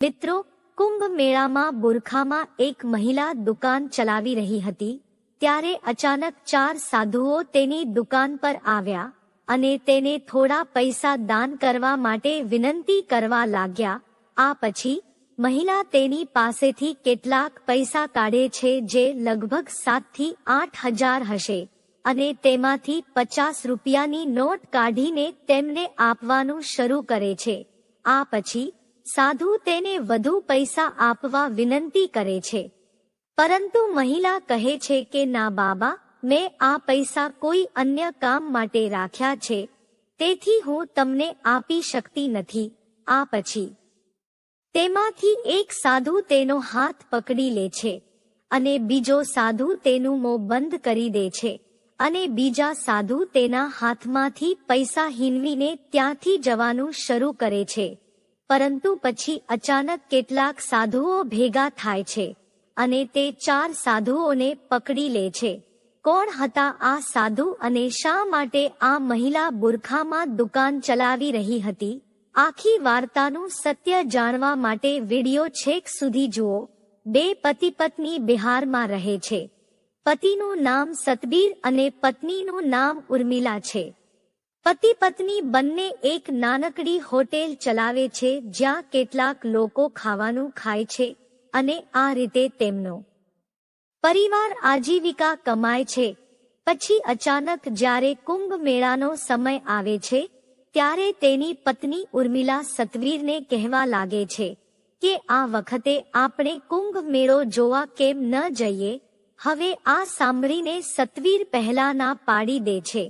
મિત્રો કુંભ મેળામાં બુરખામાં એક મહિલા દુકાન ચલાવી રહી હતી, ત્યારે અચાનક ચાર સાધુઓ તેની દુકાન પર આવ્યા અને તેને થોડા પૈસા દાન કરવા માટે વિનંતી કરવા લાગ્યા. આ પછી, મહિલા તેની પાસેથી કેટલાક પૈસા કાઢે છે જે લગભગ સાતથી આઠ હજાર હશે અને તેમાંથી પચાસ રૂપિયાની નોટ કાઢીને તેમને આપવાનું શરૂ કરે છે. આ પછી સાધુ તેને વધુ પૈસા આપવા વિનંતી કરે છે. પરંતુ મહિલા કહે છે કે, ના બાબા, મેં આ પૈસા કોઈ અન્ય કામ માટે રાખ્યા છે. તેથી હું તમને આપી શકતી નથી. આ પછી. તેમાંથી એક સાધુ તેનો હાથ પકડી લે છે અને બીજો સાધુ તેનું મોં બંધ કરી દે છે અને બીજા સાધુ તેના હાથમાંથી પૈસા હિનવીને ત્યાંથી જવાનું શરૂ કરે છે. પરંતુ પછી અચાનક કેટલાક સાધુઓ ભેગા થાય છે અને તે ચાર સાધુઓને પકડી લે છે. કોણ હતા આ સાધુ અને શા માટે આ મહિલા બુરખામાં દુકાન ચલાવી રહી હતી? આખી વાર્તાનું સત્ય જાણવા માટે વિડિયો છેક સુધી જુઓ. બે પતિ પત્ની બિહારમાં રહે છે. પતિનું નામ સતબીર અને પત્નીનું નામ ઉર્મિલા છે. પતિ પત્ની બંને એક નાનકડી હોટેલ ચલાવે છે જ્યાં કેટલાક લોકો ખાવાનું ખાય છે અને આ રીતે તેમનો પરિવાર આજીવિકા કમાય છે. પછી અચાનક જ્યારે કુંભ મેળાનો સમય આવે છે, ત્યારે તેની પત્ની ઉર્મિલા સતવીરને કહેવા લાગે છે કે આ વખતે આપણે કુંભ મેળો જોવા કેમ ન જઈએ, હવે આ સાંભળીને સતવીર પહેલા ના પાડી દે છે.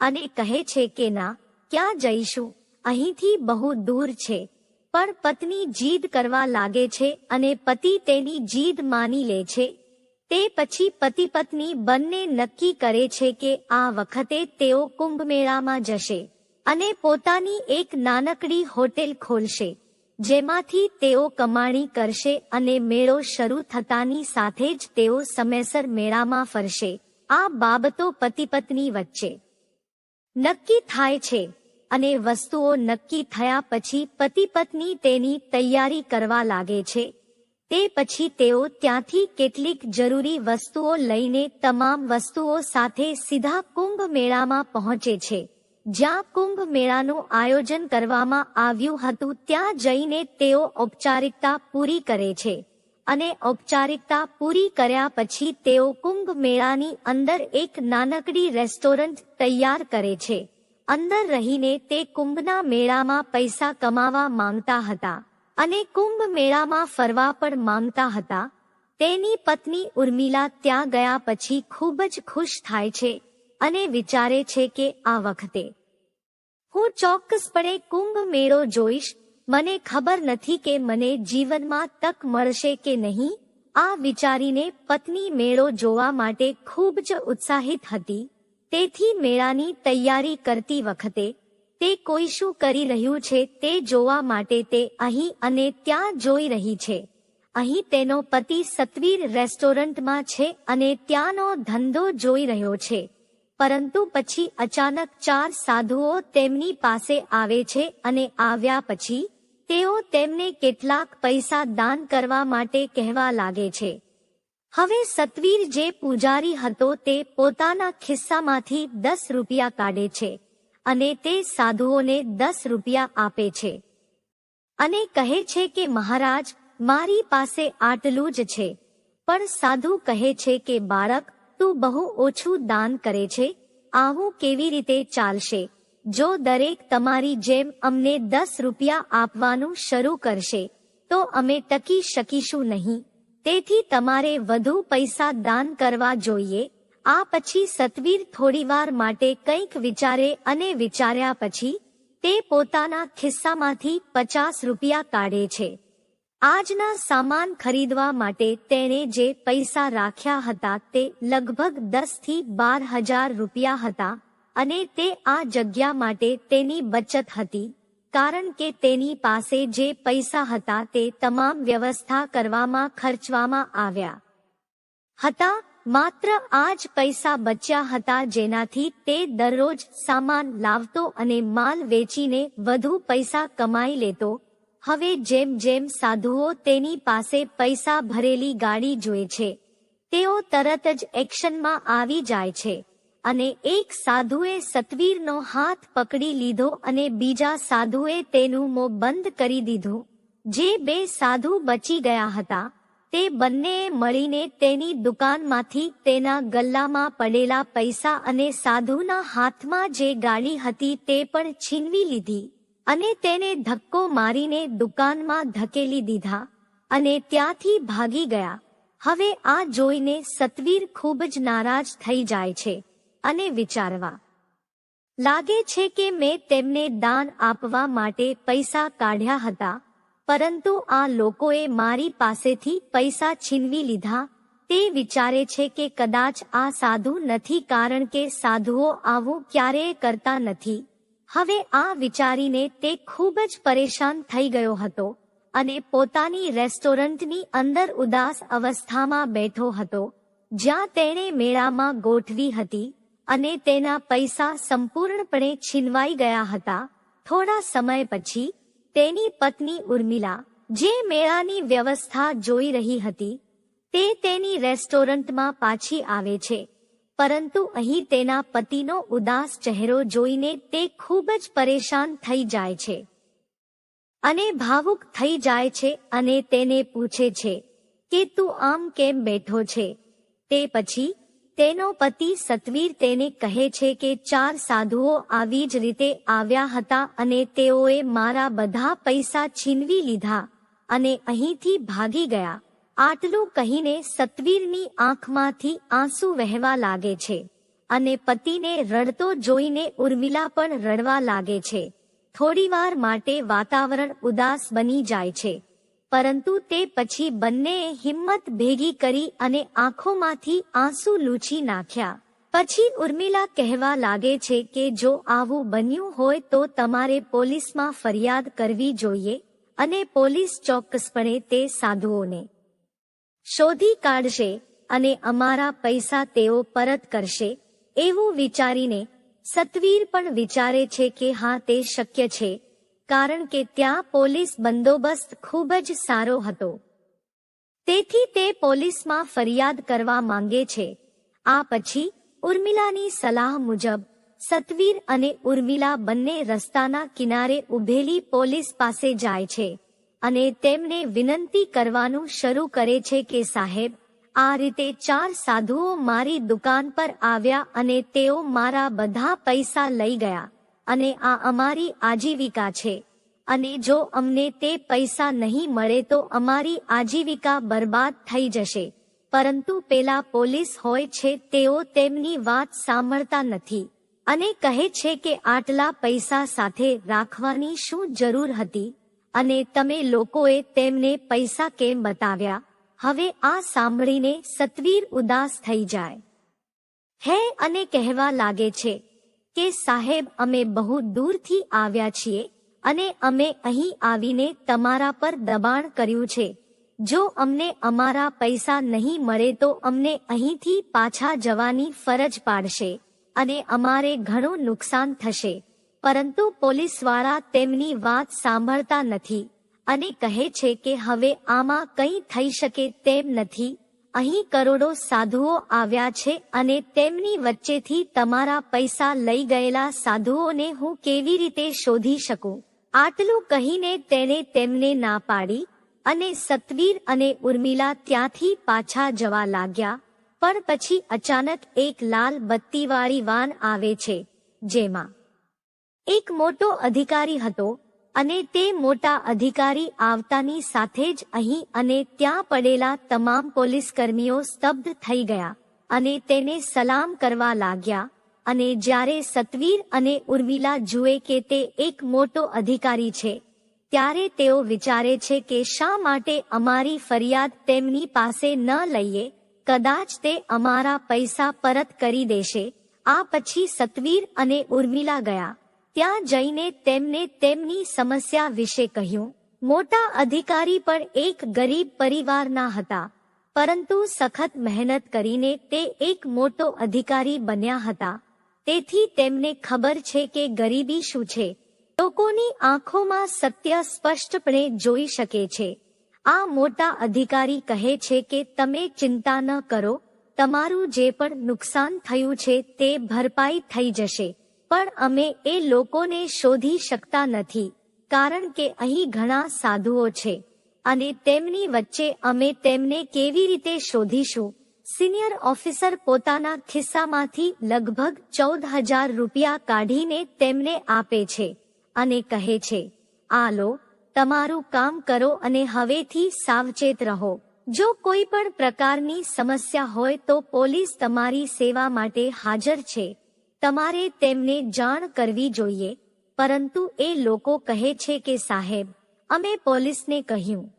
અને કહે છે કે, ના, ક્યાં જઈશું? અહીંથી બહુ દૂર છે. પણ પત્ની જીદ કરવા લાગે છે અને પતિ તેની જીદ માની લે છે. તે પછી પતિ પત્ની બંને નક્કી કરે છે કે આ વખતે તેઓ કુંભ મેળામાં જશે અને પોતાની એક નાનકડી હોટેલ ખોલશે, જેમાંથી તેઓ કમાણી કરશે અને મેળો શરૂ થતાની સાથે જ તેઓ સમયસર મેળામાં ફરશે. આ બાબતો પતિ પત્ની વચ્ચે નક્કી થાય છે અને વસ્તુઓ નક્કી થયા પછી પતિ પત્ની તેની તૈયારી કરવા લાગે છે. તે પછી તેઓ ત્યાંથી કેટલીક જરૂરી વસ્તુઓ લઈને તમામ વસ્તુઓ સાથે સીધા કુંભ મેળામાં પહોંચે છે. જ્યાં કુંભ મેળાનું આયોજન કરવામાં આવ્યું હતું ત્યાં જઈને તેઓ ઔપચારિકતા પૂરી કરે છે. અને ઔપચારિકતા પૂરી કર્યા પછી તેઓ કુંભ મેળાની અંદર એક નાનકડી રેસ્ટોરન્ટ તૈયાર કરે છે. અંદર રહીને તે કુંભના મેળામાં પૈસા કમાવા માંગતા હતા અને કુંભ મેળામાં ફરવા પણ માંગતા હતા. તેની પત્ની ઉર્મિલા ત્યાં ગયા પછી ખૂબ જ ખુશ થાય છે અને વિચારે છે કે આ વખતે હું ચોક્કસપણે કુંભ મેળો જોઈશ મને ખબર નથી કે મને જીવનમાં તક મળશે કે નહીં. આ વિચારીને પત્ની મેળો જોવા માટે ખૂબ જ ઉત્સાહિત હતી. તેથી મેળાની તૈયારી કરતી વખતે તે કોઈ શું કરી રહ્યું છે તે જોવા માટે તે અહીં અને ત્યાં જોઈ રહી છે. અહીં તેનો પતિ સતવીર રેસ્ટોરન્ટમાં છે અને ત્યાંનો ધંધો જોઈ રહ્યો છે. પરંતુ પછી અચાનક ચાર સાધુઓ તેમની પાસે આવે છે અને આવ્યા પછી તેઓ તેમને કેટલાક પૈસા દાન કરવા માટે કહેવા લાગે છે. હવે સતવીર જે પૂજારી હતો તે પોતાના ખિસ્સામાંથી દસ રૂપિયા કાઢે છે અને તે સાધુઓને દસ રૂપિયા આપે છે. અને કહે છે કે, મહારાજ, મારી પાસે આટલું જ છે. પણ સાધુ કહે છે કે, બાળક, તું બહુ ઓછું દાન કરે છે. આવું કેવી રીતે ચાલશે? જો દરેક તમારી જેમ અમને દસ રૂપિયા આપવાનું શરૂ કરશે, તો અમે ટકી શકીશું નહીં. તેથી તમારે વધુ પૈસા દાન કરવા જોઈએ. આ પછી સતવીર થોડીવાર માટે કંઈક વિચારે અને વિચાર્યા પછી, તે પોતાના ખિસ્સામાંથી પચાસ રૂપિયા કાઢે છે. આજના સામાન ખરીદવા માટે તેણે જે પૈસા રાખ્યા હતા તે લગભગ દસથી બાર હજાર રૂપિયા હતા. અને તે આ જગ્યા માટે તેની બચત હતી, કારણ કે તેની પાસે જે પૈસા હતા તે તમામ વ્યવસ્થા કરવામાં ખર્ચવામાં આવ્યા હતા. માત્ર આ જ પૈસા બચ્યા હતા જેનાથી તે દરરોજ સામાન લાવતો અને માલ વેચીને વધુ પૈસા કમાઈ લેતો. હવે જેમ જેમ સાધુઓ તેની પાસે પૈસા ભરેલી ગાડી જોએ છે, તેઓ તરત જ એક્શનમાં આવી જાય છે. અને એક સાધુએ સતવીરનો હાથ પકડી લીધો અને બીજા સાધુએ તેનું મોં બંધ કરી દીધું. જે બે સાધુ બચી ગયા હતા, તે બંનેએ મળીને તેની દુકાનમાંથી તેના ગલ્લામાં પડેલા પૈસા અને સાધુના હાથમાં જે ગાડી હતી તે પણ છીનવી લીધી અને તેને ધક્કો મારીને દુકાનમાં ધકેલી દીધા અને ત્યાંથી ભાગી ગયા. હવે આ જોઈને સતવીર ખૂબ જ નારાજ થઈ જાય છે. અને વિચારવા. લાગે છે કે મેં તેમને દાન આપવા માટે પૈસા કાઢ્યા હતા, પરંતુ આ લોકોએ મારી પાસેથી પૈસા છીનવી લીધા. તે વિચારે છે કે કદાચ આ સાધુ નથી કારણ કે સાધુઓ આવું ક્યારેય કરતા નથી. હવે આ વિચારીને તે ખૂબ જ પરેશાન થઈ ગયો હતો અને પોતાની રેસ્ટોરન્ટની અંદર ઉદાસ અવસ્થામાં બેઠો હતો, જ્યાં તેણે મેળામાં ગોઠવી હતી. અને તેના પૈસા સંપૂર્ણપણે છીનવાઈ ગયા હતા. થોડા સમય પછી, તેની પત્ની ઉર્મિલા, જે મેળાની વ્યવસ્થા જોઈ રહી હતી, તે તેની રેસ્ટોરન્ટમાં પાછી આવે છે. પરંતુ અહીં તેના પતિનો ઉદાસ ચહેરો જોઈને તે ખૂબ જ પરેશાન થઈ જાય છે. અને ભાવુક થઈ જાય છે અને તેને પૂછે છે કે તું આમ કેમ બેઠો છે? તે પછી તેનો પતિ સતવીર તેને કહે છે કે ચાર સાધુઓ આવી જ રીતે આવ્યા હતા અને તેઓએ મારા બધા પૈસા છીનવી લીધા અને અહીંથી ભાગી ગયા. આટલું કહીને સતવીરની આંખમાંથી આંસુ વહેવા લાગે છે અને પતિને રડતો જોઈને ઉર્મિલા પણ રડવા લાગે છે. થોડીવાર માટે વાતાવરણ ઉદાસ બની જાય છે. પરંતુ તે પછી બંનેએ હિંમત ભેગી કરી અને આંખોમાંથી આંસુ લૂછી નાખ્યા. પછી ઉર્મિલા કહેવા લાગે છે કે જો આવું બન્યું હોય તો તમારે પોલીસમાં ફરિયાદ કરવી જોઈએ અને પોલીસ ચોક્કસપણે તે સાધુઓને શોધી કાઢશે અને અમારા પૈસા તેઓ પરત કરશે, એવું વિચારીને સતવીર પણ વિચારે છે કે હા, તે શક્ય છે. કારણ કે ત્યાં પોલીસ બંદોબસ્ત ખૂબ જ સારો હતો. તેથી તે પોલીસમાં ફરિયાદ કરવા માંગે છે. આ પછી, ઉર્મિલાની સલાહ મુજબ, સતવીર અને ઉર્મિલા બંને રસ્તાના કિનારે ઉભેલી પોલીસ પાસે જાય છે અને તેમને વિનંતી કરવાનું શરૂ કરે છે કે સાહેબ, આ રીતે ચાર સાધુઓ મારી દુકાન પર આવ્યા અને તેઓ મારા બધા પૈસા લઈ ગયા. અને આ અમારી આજીવિકા છે. અને જો અમને તે પૈસા નહીં મળે તો અમારી આજીવિકા બરબાદ થઈ જશે. પરંતુ પેલા પોલીસ હોય છે તેઓ તેમની વાત સાંભળતા નથી. અને કહે છે કે આટલા પૈસા સાથે રાખવાની શું જરૂર હતી? અને તમે લોકોએ તેમને પૈસા કેમ બતાવ્યા? હવે આ સાંભળીને સતવીર ઉદાસ થઈ જાય. હે અને કહેવા લાગે છે કે સાહેબ, અમે બહુ દૂરથી આવ્યા છીએ અને અમે અહીં આવીને તમારા પર દબાણ કર્યું છે. જો અમને અમારા પૈસા નહીં મળે તો અમને અહીંથી પાછા જવાની ફરજ પાડશે અને અમારે ઘણું નુકસાન થશે. પરંતુ પોલીસવાળા તેમની વાત સાંભળતા નથી અને કહે છે કે હવે આમાં કંઈ થઈ શકે તેમ નથી. અહીં કરોડો સાધુઓ આવ્યા છે અને તેમની વચ્ચેથી તમારા પૈસા લઈ ગયેલા સાધુઓને હું કેવી રીતે શોધી શકું? આટલું કહીને તેને તેમને ના પાડી અને સતવીર અને ઉર્મિલા ત્યાંથી પાછા જવા લાગ્યા. પણ પછી અચાનક એક લાલ બત્તીવાળી વાન આવે છે, જેમાં એક મોટો અધિકારી હતો અને તે મોટા અધિકારી આવતાની સાથે જ અહીં અને ત્યાં પડેલા તમામ પોલીસ કર્મીઓ સ્તબ્ધ થઈ ગયા અને તેને સલામ કરવા લાગ્યા અને જ્યારે સતવીર અને ઉર્મિલા જુએ કે તે એક મોટો અધિકારી છે, ત્યારે તેઓ વિચારે છે કે શા માટે અમારી ફરિયાદ તેમની પાસે ન લઈએ, કદાચ તે અમારા પૈસા પરત કરી દેશે. આ પછી સતવીર અને ઉર્મિલા ગયા. ત્યાં જઈને તેમને તેમની સમસ્યા વિશે કહ્યું. મોટા અધિકારી પણ એક ગરીબ પરિવારના હતા. પરંતુ સખત મહેનત કરીને તે એક મોટો અધિકારી બન્યા હતા. તેથી તેમને ખબર છે કે ગરીબી શું છે. લોકોની આંખોમાં સત્ય સ્પષ્ટપણે જોઈ શકે છે. આ મોટા અધિકારી કહે છે કે તમે ચિંતા ન કરો. તમારું જે પણ નુકસાન થયું છે તે ભરપાઈ થઈ જશે. પણ અમે એ લોકોને શોધી શકતા નથી, કારણ કે અહીં ઘણા સાધુઓ છે. અને તેમની વચ્ચે અમે તેમને કેવી રીતે શોધીશું? સિનિયર ઓફિસર પોતાના ખિસ્સામાંથી લગભગ ચૌદ હજાર રૂપિયા કાઢીને તેમને આપે છે અને કહે છે, આ લો, તમારું કામ કરો અને હવેથી સાવચેત રહો. જો કોઈ પણ પ્રકારની સમસ્યા હોય તો પોલીસ તમારી સેવા માટે હાજર છે. તમારે તેમને જાણ કરવી જોઈએ, પરંતુ એ લોકો કહે છે કે, સાહેબ, અમે પોલીસને કહ્યું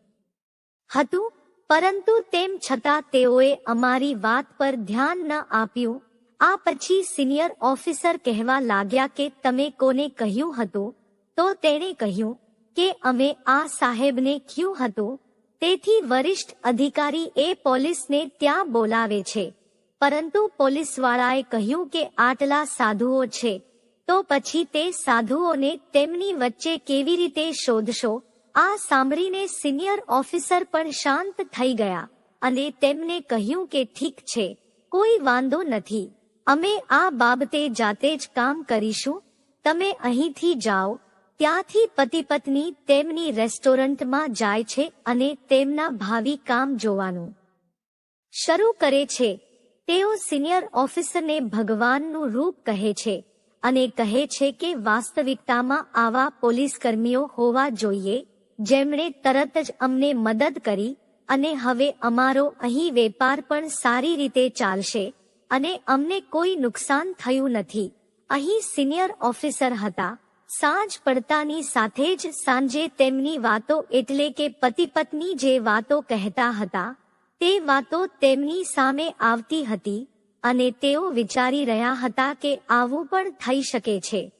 હતું, પરંતુ તેમ છતાં તેઓએ અમારી વાત પર ધ્યાન ન આપ્યું. આ પછી સિનિયર ઓફિસર કહેવા લાગ્યા કે, તમે કોને કહ્યું હતું? તો તેણે કહ્યું કે, અમે આ સાહેબને ક્યું હતું. તેથી વરિષ્ઠ અધિકારી એ પોલીસને ત્યાં બોલાવે છે. પરંતુ પોલીસવાળાએ કહ્યું કે આટલા સાધુઓ છે. તો પછી તે સાધુઓને તેમની વચ્ચે કેવી રીતે શોધશો? આ સાંભળીને સિનિયર ઓફિસર પણ શાંત થઈ ગયા અને તેમને કહ્યું કે ઠીક છે, કોઈ વાંધો નથી. અમે આ બાબતે જાતે જ કામ કરીશું. તમે અહીંથી જાઓ. ત્યાંથી પતિ પત્ની તેમની રેસ્ટોરન્ટમાં જાય છે અને તેમના ભાવિ કામ જોવાનું શરૂ કરે છે. તેઓ સિનિયર ઓફિસરને ભગવાનનું રૂપ કહે છે અને કહે છે કે વાસ્તવિકતામાં આવા પોલીસ કર્મીઓ હોવા જોઈએ, જેમણે તરત જ અમને મદદ કરી અને હવે અમારો અહીં વેપાર પણ સારી રીતે ચાલશે અને અમને કોઈ નુકસાન થયું નથી. અહીં સિનિયર ઓફિસર હતા. સાંજ પડતાની સાથે જ સાંજે તેમની વાતો એટલે કે પતિ પત્ની જે વાતો કહેતા હતા તે વાતો તેમની સામે આવતી હતી અને તેઓ વિચારી રહ્યા હતા કે આવું પણ થઈ શકે છે.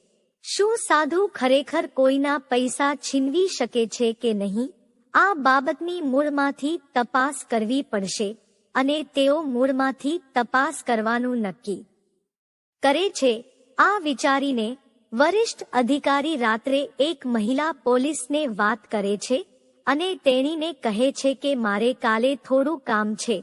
શું સાધુ ખરેખર કોઈના પૈસા છીનવી શકે છે કે નહીં? આ બાબતની મૂળમાંથી તપાસ કરવી પડશે અને તેઓ મૂળમાંથી તપાસ કરવાનું નક્કી કરે છે. આ વિચારીને વરિષ્ઠ અધિકારી રાત્રે એક મહિલા પોલીસને વાત કરે છે અને તેણીને કહે છે કે મારે કાલે થોડું કામ છે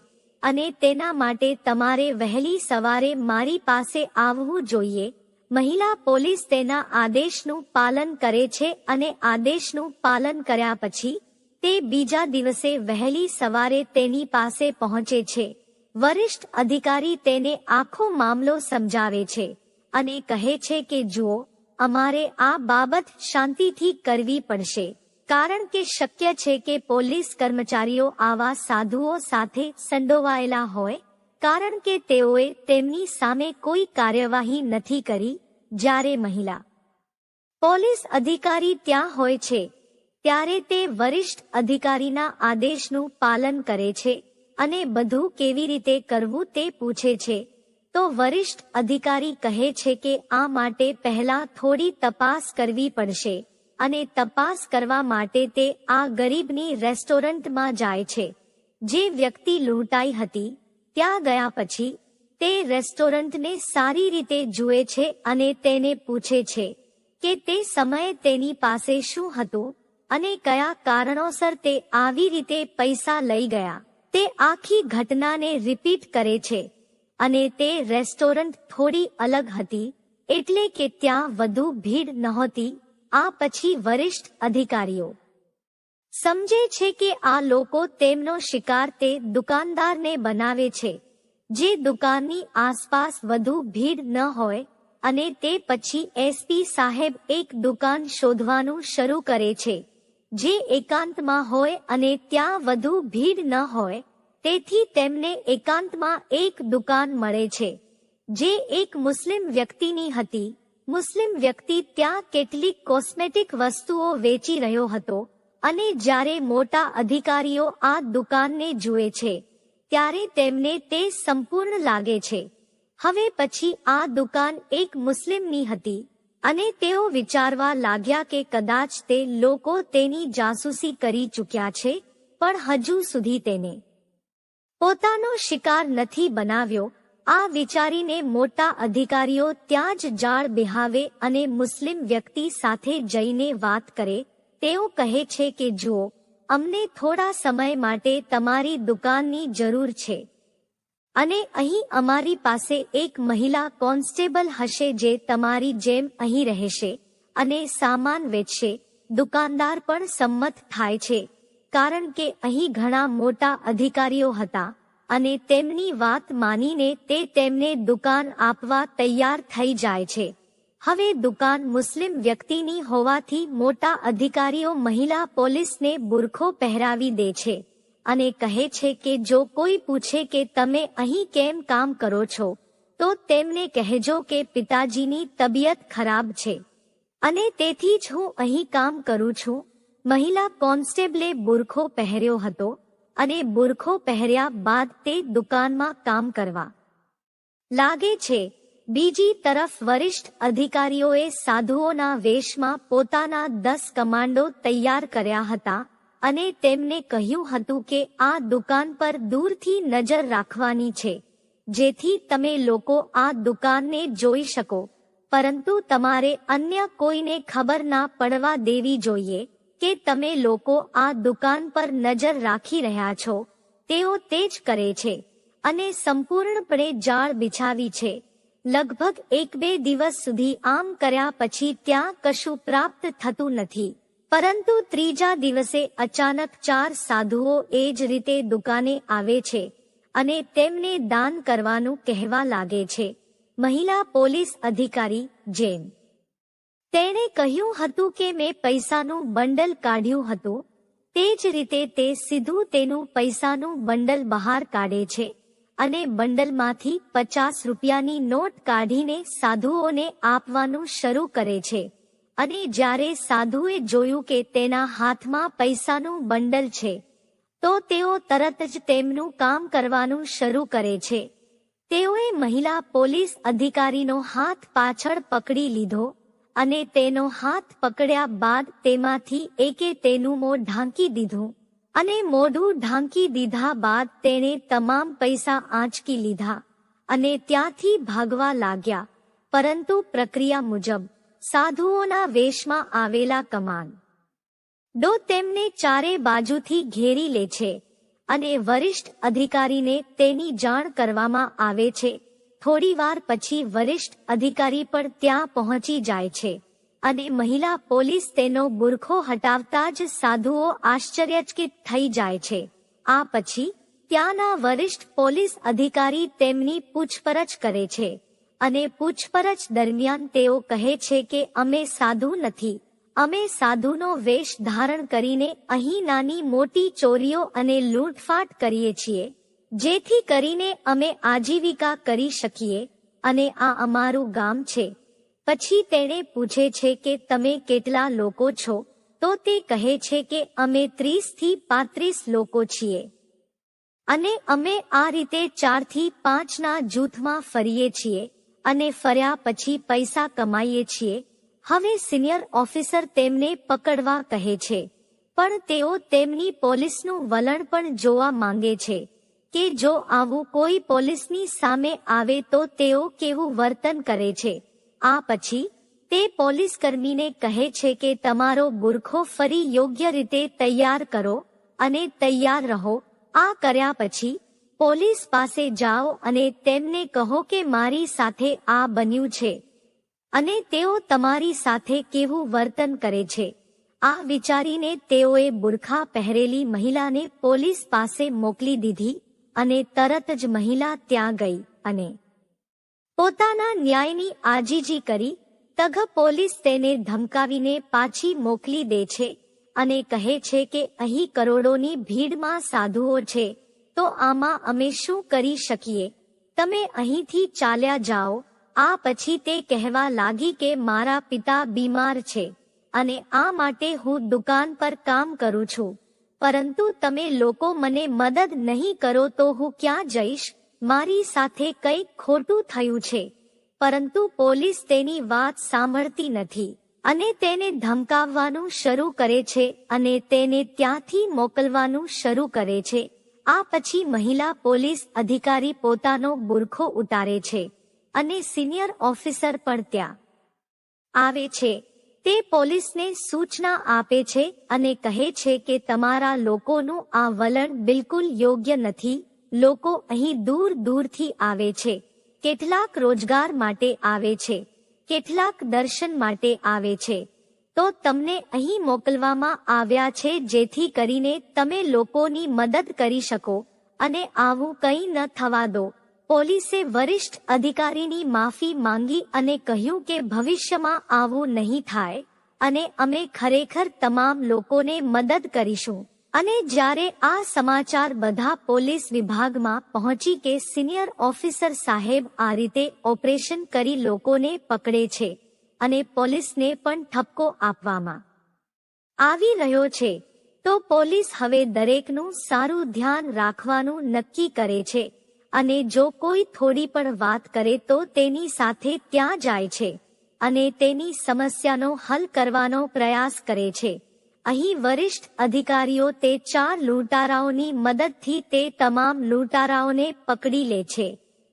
અને તેના માટે તમારે વહેલી સવારે મારી પાસે આવવું જોઈએ. મહિલા પોલીસ તેના આદેશનું પાલન કરે છે અને આદેશનું પાલન કર્યા પછી તે બીજા દિવસે વહેલી સવારે તેની પાસે પહોંચે છે. વરિષ્ઠ અધિકારી તેને આખો મામલો સમજાવે છે અને કહે છે કે જુઓ, અમારે આ બાબત શાંતિથી કરવી પડશે. કારણ કે શક્ય છે કે પોલીસ કર્મચારીઓ આવા સાધુઓ સાથે સંડોવાયેલા હોય, કારણ કે તેઓએ તેમની સામે કોઈ કાર્યવાહી નથી કરી, જ્યારે મહિલા પોલીસ અધિકારી ત્યાં હોય છે, ત્યારે તે વરિષ્ઠ અધિકારીના આદેશનું પાલન કરે છે અને બધું કેવી રીતે કરવું તે પૂછે છે. તો વરિષ્ઠ અધિકારી કહે છે કે આ માટે પહેલા થોડી તપાસ કરવી પડશે. અને તપાસ કરવા માટે તે આ ગરીબની રેસ્ટોરન્ટમાં જાય છે. જે વ્યક્તિ લૂંટાઈ હતી, ત્યાં ગયા પછી, તે રેસ્ટોરન્ટને સારી રીતે જુએ છે અને તેને પૂછે છે કે તે સમયે તેની પાસે શું હતું અને કયા કારણોસર તે આવી રીતે પૈસા લઈ ગયા. તે આખી ઘટનાને રિપીટ કરે છે અને તે રેસ્ટોરન્ટ થોડી અલગ હતી, એટલે કે ત્યાં વધુ ભીડ નહોતી આ પછી વરિષ્ઠ અધિકારીઓ. સમજે છે કે આ લોકો તેમનો શિકાર તે દુકાનદારને બનાવે છે, જે દુકાનની આસપાસ વધુ ભીડ ન હોય અને તે પછી એસપી સાહેબ એક દુકાન શોધવાનું શરૂ કરે છે, જે એકાંતમાં હોય અને ત્યાં વધુ ભીડ ન હોય, તેથી તેમને એકાંતમાં એક દુકાન મળે છે, જે એક મુસ્લિમ વ્યક્તિની હતી. મુસ્લિમ વ્યક્તિ ત્યાં કેટલીક કોસ્મેટિક વસ્તુઓ વેચી રહ્યો હતો અને જ્યારે મોટા અધિકારીઓ આ દુકાનને જુએ છે, ત્યારે તેમને તે સંપૂર્ણ લાગે છે. હવે પછી આ દુકાન એક મુસ્લિમની હતી અને તેઓ વિચારવા લાગ્યા કે કદાચ તે લોકો તેની જાસૂસી કરી ચૂક્યા છે, પણ હજુ સુધી તેને પોતાનો શિકાર નથી બનાવ્યો આ વિચારીને મોટા અધિકારીઓ ત્યાં જ જાળ બેહાવે અને મુસ્લિમ વ્યક્તિ સાથે જઈને વાત કરે, તેઓ કહે છે કે, જુઓ, અમને થોડા સમય માટે તમારી દુકાનની જરૂર છે. અને અહીં અમારી પાસે એક મહિલા કોન્સ્ટેબલ હશે જે તમારી જેમ અહીં રહેશે અને સામાન વેચશે, દુકાનદાર પણ સંમત થાય છે. કારણ કે અહીં ઘણા મોટા અધિકારીઓ હતા. અને તેમની વાત માનીને તે તેમને દુકાન આપવા તૈયાર થઈ જાય છે. હવે દુકાન મુસ્લિમ વ્યક્તિની હોવાથી મોટા અધિકારીઓ મહિલા પોલીસને બુરખો પહેરાવી દે છે અને કહે છે કે જો કોઈ પૂછે કે તમે અહીં કેમ કામ કરો છો, તો તેમને કહેજો કે પિતાજીની તબિયત ખરાબ છે. અને તેથી જ હું અહીં કામ કરું છું. મહિલા કોન્સ્ટેબલે બુરખો પહેર્યો હતો. અને બુરખો પહેર્યા બાદ તે દુકાનમાં કામ કરવા. લાગે છે, બીજી તરફ વરિષ્ઠ અધિકારીઓએ સાધુઓના વેશમાં પોતાના દસ કમાન્ડો તૈયાર કર્યા હતા અને તેમને કહ્યું હતું કે આ દુકાન પર દૂરથી નજર રાખવાની છે, જેથી તમે લોકો આ દુકાનને જોઈ શકો. પરંતુ તમારે અન્ય કોઈને ખબર ના પડવા દેવી જોઈએ. કે તમે લોકો આ દુકાન પર નજર રાખી રહ્યા છો. તેઓ તે જ કરે છે અને સંપૂર્ણપણે જાળ બિછાવી છે. લગભગ એક બે દિવસ સુધી આમ કર્યા પછી ત્યાં કશું પ્રાપ્ત થતું નથી. પરંતુ ત્રીજા દિવસે અચાનક ચાર સાધુઓ એ જ રીતે દુકાને આવે છે અને તેમને દાન કરવાનું કહેવા લાગે છે. મહિલા પોલીસ અધિકારી જેમ તેણે કહ્યું હતું કે મેં પૈસાનું બંડલ કાઢ્યું હતું. તે જ રીતે તે સીધું તેનું પૈસાનું બંડલ બહાર કાઢે છે અને બંડલમાંથી પચાસ રૂપિયાની નોટ કાઢીને સાધુઓને આપવાનું શરૂ કરે છે. અને જ્યારે સાધુએ જોયું કે તેના હાથમાં પૈસાનું બંડલ છે, તો તેઓ તરત જ તેમનું કામ કરવાનું શરૂ કરે છે. તેઓએ મહિલા પોલીસ અધિકારીનો હાથ પાછળ પકડી લીધો અને તેનો હાથ પકડ્યા બાદ તેમાંથી એકે તેનું મોં ઢાંકી દીધું. અને મોઢું ઢાંકી દીધા બાદ તેણે તમામ પૈસા આંચકી લીધા. અને ત્યાંથી ભાગવા લાગ્યા. પરંતુ પ્રક્રિયા મુજબ સાધુઓના વેશમાં આવેલા કમાન. ડો તેમને ચારે બાજુથી ઘેરી લે છે. અને વરિષ્ઠ અધિકારીને તેની જાણ કરવામાં આવે છે. થોડીવાર પછી વરિષ્ઠ અધિકારી પણ ત્યાં પહોંચી જાય છે અને મહિલા પોલીસ તેનો બુરખો હટાવતા જ સાધુઓ આશ્ચર્યચકિત થઈ જાય છે. આ પછી ત્યાંના વરિષ્ઠ પોલીસ અધિકારી તેમની પૂછપરછ કરે છે અને પૂછપરછ દરમિયાન તેઓ કહે છે કે અમે સાધુ નથી. અમે સાધુનો વેશ ધારણ કરીને અહીં નાની મોટી ચોરીઓ અને લૂંટફાટ કરીએ છીએ. જેથી કરીને અમે આજીવિકા કરી શકીએ અને આ અમારું ગામ છે. પછી તેણે પૂછે છે કે તમે કેટલા લોકો છો? તો તે કહે છે કે અમે ત્રીસથી પાંત્રીસ લોકો છીએ. અને અમે આ રીતે ચારથી પાંચના જૂથમાં ફરીએ છીએ અને ફર્યા પછી પૈસા કમાઈએ છીએ. હવે સિનિયર ઓફિસર તેમને પકડવા કહે છે. પણ તેઓ તેમની પોલીસનું વલણ પણ જોવા માંગે છે. કે જો આવું કોઈ પોલીસની સામે આવે તો તેઓ કેવું વર્તન કરે છે? આ પછી, તે પોલીસ કર્મીને કહે છે કે તમારો બુરખો ફરી યોગ્ય રીતે તૈયાર કરો અને તૈયાર રહો. આ કર્યા પછી, પોલીસ પાસે જાઓ અને તેમને કહો કે મારી સાથે આ બન્યું છે અને તેઓ તમારી સાથે કેવું વર્તન કરે છે? આ વિચારીને તેઓએ બુરખા પહેરેલી મહિલાને પોલીસ પાસે મોકલી દીધી અને તરત જ મહિલા ત્યાં ગઈ અને પોતાના ન્યાયની આજીજી કરી તઘ પોલીસ તેને ધમકાવીને પાછી મોકલી દે છે અને કહે છે કે અહીં કરોડોની ભીડમાં સાધુઓ છે, તો આમાં અમે શું કરી શકીએ? તમે અહીંથી ચાલ્યા જાઓ, આ પછી તે કહેવા લાગી કે મારા પિતા બીમાર છે અને આ માટે હું દુકાન પર કામ કરું છું. પરંતુ તમે લોકો મને મદદ નહીં કરો તો હું ક્યાં જઈશ? મારી સાથે કંઈક ખોટું થયું છે. પરંતુ પોલીસ તેની વાત સાંભળતી નથી અને તેને ધમકાવવાનું શરૂ કરે છે અને તેને ત્યાંથી મોકલવાનું શરૂ કરે છે. આ પછી મહિલા પોલીસ અધિકારી પોતાનો બુરખો ઉતારે છે અને સિનિયર ઓફિસર પણ ત્યાં આવે છે. તે પોલીસને સૂચના આપે છે અને કહે છે કે તમારા લોકોનું આ વલણ બિલકુલ યોગ્ય નથી. લોકો અહીં દૂર દૂરથી આવે છે. કેટલાક રોજગાર માટે આવે છે. કેટલાક દર્શન માટે આવે છે. તો તમને અહીં મોકલવામાં આવ્યા છે જેથી કરીને તમે લોકોની મદદ કરી શકો અને આવું કંઈ ન થવા દો. પોલીસે વરિષ્ઠ અધિકારીની માફી માંગી અને કહ્યું કે ભવિષ્યમાં આવું નહીં થાય અને અમે ખરેખર તમામ લોકોને મદદ કરીશું. અને જ્યારે આ સમાચાર બધા પોલીસ વિભાગમાં પહોંચી કે સિનિયર ઓફિસર સાહેબ આ રીતે ઓપરેશન કરી લોકોને પકડે છે અને પોલીસને પણ ઠપકો આપવામાં આવી રહ્યો છે, તો પોલીસ હવે દરેકનું સારું ધ્યાન રાખવાનું નક્કી કરે છે. અને જો કોઈ થોડી પણ વાત કરે તો તેની સાથે ત્યાં જાય છે અને તેની સમસ્યાનો હલ કરવાનો પ્રયાસ કરે છે. અહીં વરિષ્ઠ અધિકારીઓ તે ચાર લૂંટારાઓની મદદથી તે તમામ લૂંટારાઓને પકડી લે છે.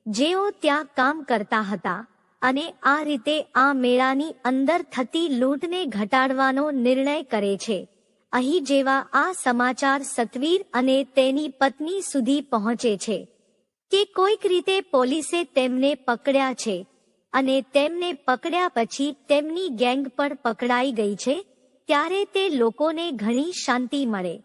જેઓ ત્યાં કામ કરતા હતા અને આ રીતે આ મેળાની અંદર થતી લૂંટને ઘટાડવાનો નિર્ણય કરે છે. અહીં જેવા આ સમાચાર સતવીર અને તેની પત્ની સુધી પહોંચે છે. કે કોઈક રીતે પોલીસે તેમને પકડ્યા છે અને તેમને પકડ્યા પછી તેમની ગેંગ પણ પકડાઈ ગઈ છે, ત્યારે તે લોકોને ઘણી શાંતિ મળે.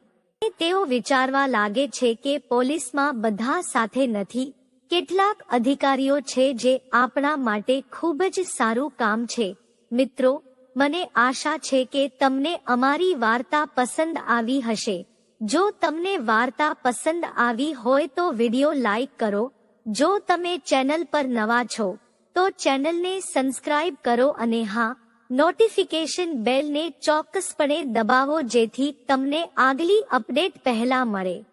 તેઓ વિચારવા લાગે છે કે પોલીસમાં બધા સાથે નથી, કેટલાક અધિકારીઓ છે જે આપણા માટે ખૂબ જ સારું કામ છે. મિત્રો, મને આશા છે કે તમને અમારી વાર્તા પસંદ આવી હશે. જો તમને વાર્તા પસંદ આવી હોય તો વિડિયો લાઈક કરો. જો તમે ચેનલ પર નવા છો, તો ચેનલને સબસ્ક્રાઇબ કરો અને હા, નોટિફિકેશન બેલને ચોક્કસપણે દબાવો જેથી તમને આગલી અપડેટ પહેલા મળે.